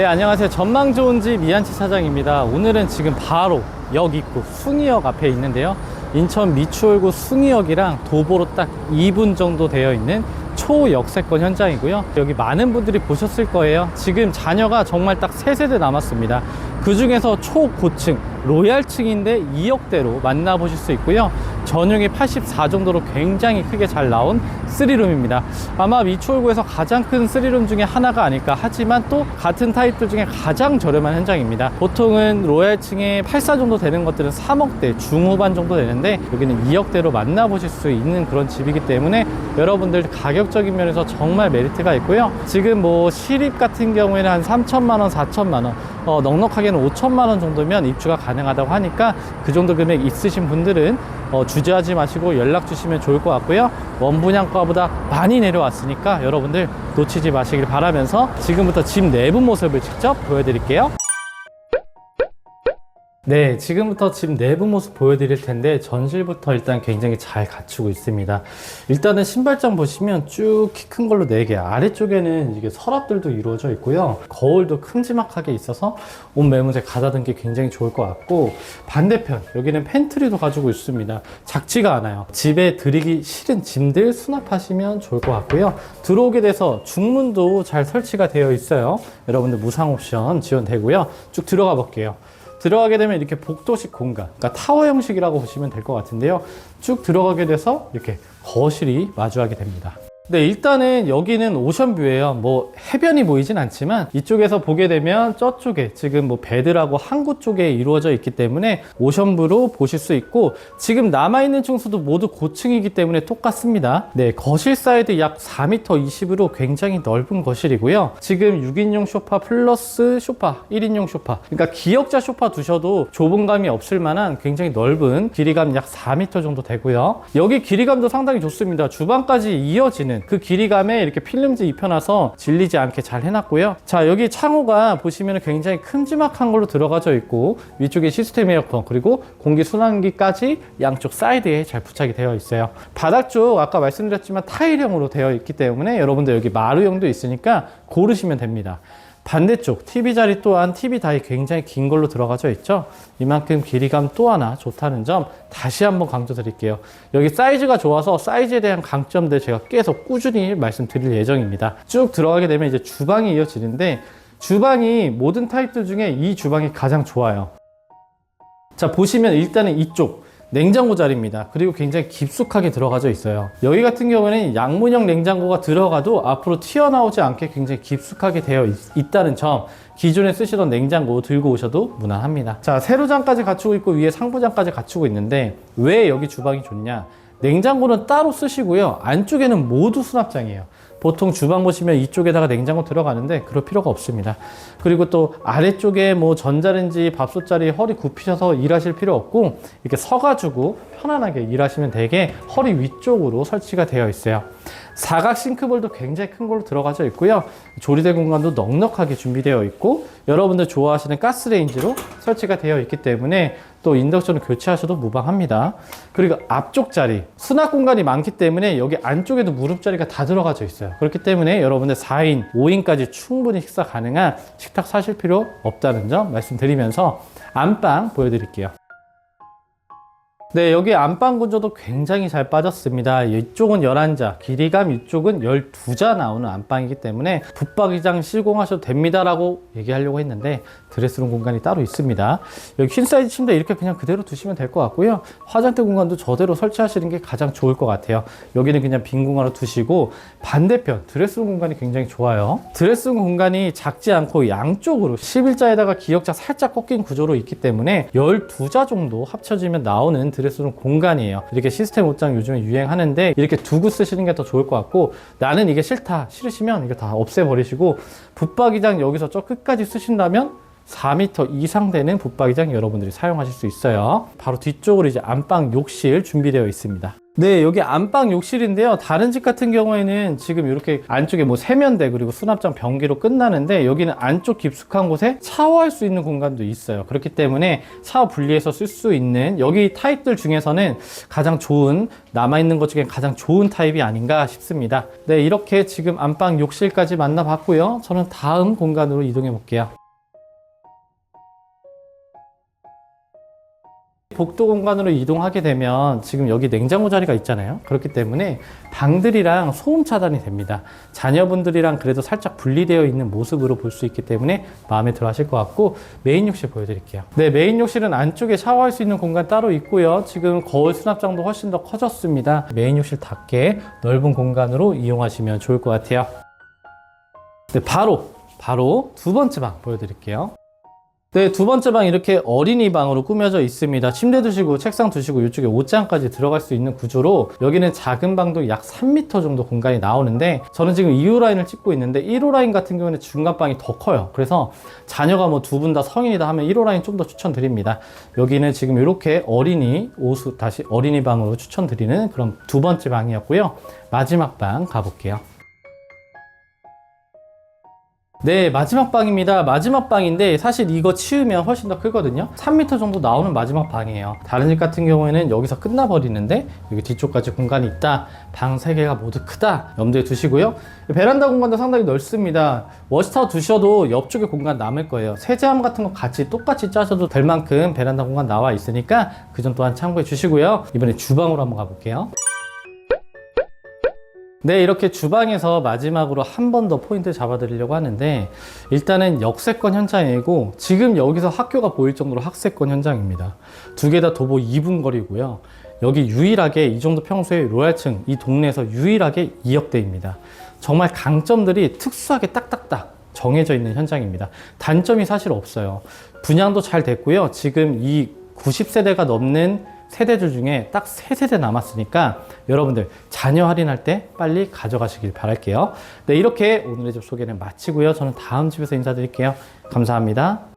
네, 안녕하세요. 전망 좋은 집 이한치 사장입니다. 오늘은 지금 바로 역 입구 숭이역 앞에 있는데요. 인천 미추홀구 숭이역이랑 도보로 딱 2분 정도 되어 있는 초역세권 현장이고요. 여기 많은 분들이 보셨을 거예요. 지금 자녀가 정말 딱 세세대 남았습니다. 그 중에서 초고층, 로얄층인데 2억대로 만나보실 수 있고요. 전용이 84 정도로 굉장히 크게 잘 나온 3룸입니다. 아마 미추홀구에서 가장 큰 3룸 중에 하나가 아닐까 하지만 또 같은 타입들 중에 가장 저렴한 현장입니다. 보통은 로얄층에 84 정도 되는 것들은 3억대 중후반 정도 되는데 여기는 2억대로 만나보실 수 있는 그런 집이기 때문에 여러분들 가격적인 면에서 정말 메리트가 있고요. 지금 뭐 시립 같은 경우에는 한 3천만 원, 4천만 원, 어, 넉넉하게는 5천만 원 정도면 입주가 가 능하다고 하니까 그 정도 금액 있으신 분들은 어, 주저하지 마시고 연락 주시면 좋을 것 같고요. 원분양가보다 많이 내려왔으니까 여러분들 놓치지 마시길 바라면서 지금부터 집 내부 모습을 직접 보여드릴게요. 네, 지금부터 집 내부 모습 보여드릴 텐데 전실부터 일단 굉장히 잘 갖추고 있습니다. 일단은 신발장 보시면 쭉 키 큰 걸로 4개, 아래쪽에는 이게 서랍들도 이루어져 있고요. 거울도 큼지막하게 있어서 옷 매무새 가다듬기 굉장히 좋을 것 같고 반대편 여기는 팬트리도 가지고 있습니다. 작지가 않아요. 집에 들이기 싫은 짐들 수납하시면 좋을 것 같고요. 들어오게 돼서 중문도 잘 설치가 되어 있어요. 여러분들 무상 옵션 지원되고요. 쭉 들어가 볼게요. 들어가게 되면 이렇게 복도식 공간, 그러니까 타워 형식이라고 보시면 될 것 같은데요. 쭉 들어가게 돼서 이렇게 거실이 마주하게 됩니다. 네, 일단은 여기는 오션뷰예요. 뭐 해변이 보이진 않지만 이쪽에서 보게 되면 저쪽에 지금 뭐 베드라고 항구 쪽에 이루어져 있기 때문에 오션뷰로 보실 수 있고 지금 남아 있는 층수도 모두 고층이기 때문에 똑같습니다. 네, 거실 사이드 약 4m 20으로 굉장히 넓은 거실이고요. 지금 6인용 소파 플러스 소파 1인용 소파. 그러니까 기역자 소파 두셔도 좁은 감이 없을 만한 굉장히 넓은 길이감 약 4m 정도 되고요. 여기 길이감도 상당히 좋습니다. 주방까지 이어지는 그 길이감에 이렇게 필름지 입혀놔서 질리지 않게 잘 해놨고요. 자, 여기 창호가 보시면 굉장히 큼지막한 걸로 들어가져 있고 위쪽에 시스템 에어컨 그리고 공기 순환기까지 양쪽 사이드에 잘 부착이 되어 있어요. 바닥 쪽 아까 말씀드렸지만 타일형으로 되어 있기 때문에 여러분들 여기 마루형도 있으니까 고르시면 됩니다. 반대쪽 TV 자리 또한 TV 다이 굉장히 긴 걸로 들어가져 있죠. 이만큼 길이감 또 하나 좋다는 점 다시 한번 강조드릴게요. 여기 사이즈가 좋아서 사이즈에 대한 강점들 제가 계속 꾸준히 말씀드릴 예정입니다. 쭉 들어가게 되면 이제 주방이 이어지는데 주방이 모든 타입들 중에 이 주방이 가장 좋아요. 자 보시면 일단은 이쪽 냉장고 자리입니다. 그리고 굉장히 깊숙하게 들어가져 있어요. 여기 같은 경우에는 양문형 냉장고가 들어가도 앞으로 튀어나오지 않게 굉장히 깊숙하게 되어 있, 다는점 기존에 쓰시던 냉장고 들고 오셔도 무난합니다. 자 세로장까지 갖추고 있고 위에 상부장까지 갖추고 있는데 왜 여기 주방이 좋냐? 냉장고는 따로 쓰시고요. 안쪽에는 모두 수납장이에요. 보통 주방 보시면 이쪽에다가 냉장고 들어가는데 그럴 필요가 없습니다. 그리고 또 아래쪽에 뭐 전자레인지 밥솥 자리 허리 굽히셔서 일하실 필요 없고 이렇게 서가지고 편안하게 일하시면 되게 허리 위쪽으로 설치가 되어 있어요. 사각 싱크볼도 굉장히 큰 걸로 들어가져 있고요. 조리대 공간도 넉넉하게 준비되어 있고 여러분들 좋아하시는 가스레인지로 설치가 되어 있기 때문에 또 인덕션을 교체하셔도 무방합니다. 그리고 앞쪽 자리 수납 공간이 많기 때문에 여기 안쪽에도 무릎 자리가 다 들어가져 있어요. 그렇기 때문에 여러분들 4인, 5인까지 충분히 식사 가능한 식탁 사실 필요 없다는 점 말씀드리면서 안방 보여드릴게요. 네, 여기 안방 구조도 굉장히 잘 빠졌습니다. 이쪽은 11자, 길이감 이쪽은 12자 나오는 안방이기 때문에 붙박이장 시공하셔도 됩니다라고 얘기하려고 했는데 드레스룸 공간이 따로 있습니다. 여기 퀸 사이즈 침대 이렇게 그냥 그대로 두시면 될 것 같고요. 화장대 공간도 저대로 설치하시는 게 가장 좋을 것 같아요. 여기는 그냥 빈 공간으로 두시고 반대편 드레스룸 공간이 굉장히 좋아요. 드레스룸 공간이 작지 않고 양쪽으로 11자에다가 기역자 살짝 꺾인 구조로 있기 때문에 12자 정도 합쳐지면 나오는 드레스룸 공간이에요. 이렇게 시스템 옷장 요즘에 유행하는데 이렇게 두고 쓰시는 게 더 좋을 것 같고 나는 이게 싫다 싫으시면 이거 다 없애버리시고 붙박이장 여기서 저 끝까지 쓰신다면 4m 이상 되는 붙박이장 여러분들이 사용하실 수 있어요. 바로 뒤쪽으로 이제 안방 욕실 준비되어 있습니다. 네, 여기 안방 욕실인데요. 다른 집 같은 경우에는 지금 이렇게 안쪽에 뭐 세면대 그리고 수납장 변기로 끝나는데 여기는 안쪽 깊숙한 곳에 샤워할 수 있는 공간도 있어요. 그렇기 때문에 샤워 분리해서 쓸 수 있는 여기 타입들 중에서는 가장 좋은 남아있는 것 중에 가장 좋은 타입이 아닌가 싶습니다. 네, 이렇게 지금 안방 욕실까지 만나봤고요. 저는 다음 공간으로 이동해 볼게요. 복도 공간으로 이동하게 되면 지금 여기 냉장고 자리가 있잖아요. 그렇기 때문에 방들이랑 소음 차단이 됩니다. 자녀분들이랑 그래도 살짝 분리되어 있는 모습으로 볼 수 있기 때문에 마음에 들어 하실 것 같고 메인 욕실 보여드릴게요. 네, 메인 욕실은 안쪽에 샤워할 수 있는 공간 따로 있고요. 지금 거울 수납장도 훨씬 더 커졌습니다. 메인 욕실답게 넓은 공간으로 이용하시면 좋을 것 같아요. 네, 바로 바로 두 번째 방 보여드릴게요. 네, 두 번째 방 이렇게 어린이 방으로 꾸며져 있습니다. 침대 두시고 책상 두시고 이쪽에 옷장까지 들어갈 수 있는 구조로 여기는 작은 방도 약 3m 정도 공간이 나오는데 저는 지금 2호 라인을 찍고 있는데 1호 라인 같은 경우는 중간 방이 더 커요. 그래서 자녀가 뭐 두 분 다 성인이다 하면 1호 라인 좀 더 추천드립니다. 여기는 지금 이렇게 어린이 오수 다시 어린이 방으로 추천드리는 그런 두 번째 방이었고요. 마지막 방 가볼게요. 네, 마지막 방입니다. 마지막 방인데 사실 이거 치우면 훨씬 더 크거든요. 3m 정도 나오는 마지막 방이에요. 다른 집 같은 경우에는 여기서 끝나버리는데 여기 뒤쪽까지 공간이 있다. 방 3개가 모두 크다. 염두에 두시고요. 베란다 공간도 상당히 넓습니다. 워시타워 두셔도 옆쪽에 공간 남을 거예요. 세제함 같은 거 같이 똑같이 짜셔도 될 만큼 베란다 공간 나와 있으니까 그 점 또한 참고해 주시고요. 이번에 주방으로 한번 가볼게요. 네, 이렇게 주방에서 마지막으로 한 번 더 포인트 잡아드리려고 하는데, 일단은 역세권 현장이고, 지금 여기서 학교가 보일 정도로 학세권 현장입니다. 두 개 다 도보 2분 거리고요. 여기 유일하게 이 정도 평소에 로얄층, 이 동네에서 유일하게 2억대입니다. 정말 강점들이 특수하게 딱딱딱 정해져 있는 현장입니다. 단점이 사실 없어요. 분양도 잘 됐고요. 지금 이 90세대가 넘는 세대들 중에 딱 세 세대 남았으니까 여러분들 자녀 할인할 때 빨리 가져가시길 바랄게요. 네, 이렇게 오늘의 집 소개는 마치고요. 저는 다음 집에서 인사드릴게요. 감사합니다.